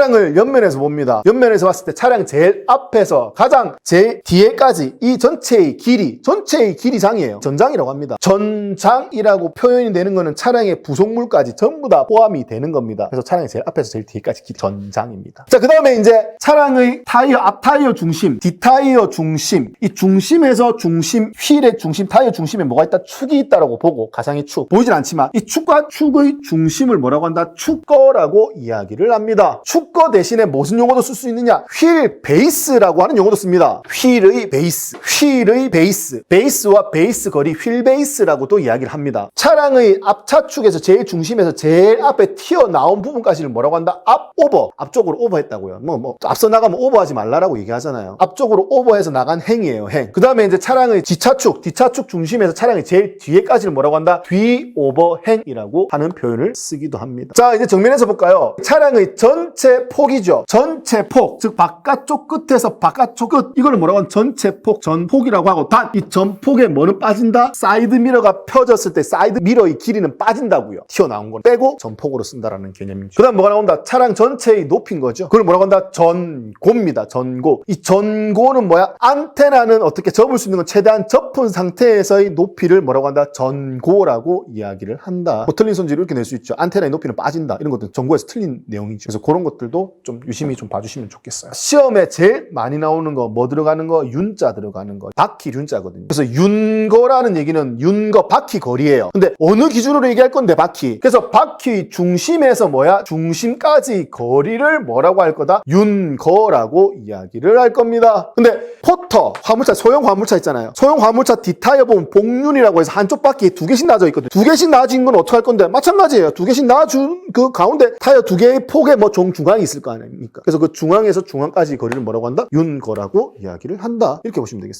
차량을 옆면에서 봅니다. 옆면에서 봤을 때 차량 제일 앞에서 가장 제일 뒤에까지 이 전체의 길이, 전체의 길이장이에요. 전장이라고 합니다. 전장이라고 표현이 되는 거는 차량의 부속물까지 전부 다 포함이 되는 겁니다. 그래서 차량의 제일 앞에서 제일 뒤에까지 길이 전장입니다. 자, 그 다음에 이제 차량의 타이어, 앞 타이어 중심, 뒷 타이어 중심, 이 중심에서 중심, 휠의 중심, 타이어 중심에 뭐가 있다? 축이 있다라고 보고, 가상의 축. 보이진 않지만, 이 축과 축의 중심을 뭐라고 한다? 축거라고 이야기를 합니다. 축거 대신에 무슨 용어도 쓸 수 있느냐? 휠 베이스라고 하는 용어도 씁니다. 휠의 베이스, 휠의 베이스, 베이스와 베이스 거리, 휠 베이스라고도 이야기를 합니다. 차량의 앞차축에서 제일 중심에서 제일 앞에 튀어나온 부분까지를 뭐라고 한다? 앞 오버, 앞쪽으로 오버했다고요. 뭐, 뭐, 앞서 나가면 오버하지 말라라고 얘기하잖아요. 앞쪽으로 오버해서 나간 행이에요, 행. 그 다음에 이제 차량의 뒤차축, 뒤차축 중심에서 차량의 제일 뒤에까지를 뭐라고 한다? 뒤 오버 행이라고 하는 표현을 쓰기도 합니다. 자, 이제 정면에서 볼까요? 차량의 전체 폭이죠. 전체 폭, 즉 바깥쪽 끝에서 바깥쪽 끝, 이걸 뭐라고 하면 전체 폭, 전폭이라고 하고 단 이 전폭에 뭐는 빠진다? 사이드 미러가 펴졌을 때 사이드 미러의 길이는 빠진다고요. 튀어나온 걸 빼고 전폭으로 쓴다라는 개념이죠. 그 다음 뭐가 나온다? 차량 전체의 높인 거죠. 그걸 뭐라고 한다? 전고입니다. 전고. 이 전고는 뭐야? 안테나는 어떻게 접을 수 있는 건 최대한 접은 상태에서의 높이를 뭐라고 한다? 전고라고 이야기를 한다. 뭐 틀린 손질 이렇게 낼 수 있죠. 안테나의 높이는 빠진다. 이런 것들은 전고에서 틀린 내용이죠. 그래서 그런 것들 도 좀 유심히 좀 봐주시면 좋겠어요. 시험에 제일 많이 나오는 거 뭐 들어가는 거? 윤자 들어가는 거. 바퀴 윤자거든요. 그래서 윤거라는 얘기는 윤거 바퀴 거리예요. 근데 어느 기준으로 얘기할 건데 바퀴. 그래서 바퀴 중심에서 뭐야? 중심까지 거리를 뭐라고 할 거다? 윤거라고 이야기를 할 겁니다. 근데 포터 화물차 소형 화물차 있잖아요. 소형 화물차 뒷타이어 보면 복륜이라고 해서 한쪽 바퀴에 두 개씩 나져 있거든요. 두 개씩 나진 건 어떻게 할 건데? 마찬가지예요. 두 개씩 나준 그 가운데 타이어 두 개의 폭에 뭐 종 중앙이 있을 거 아닙니까? 그래서 그 중앙에서 중앙까지 거리를 뭐라고 한다? 윤거라고 이야기를 한다. 이렇게 보시면 되겠습니다.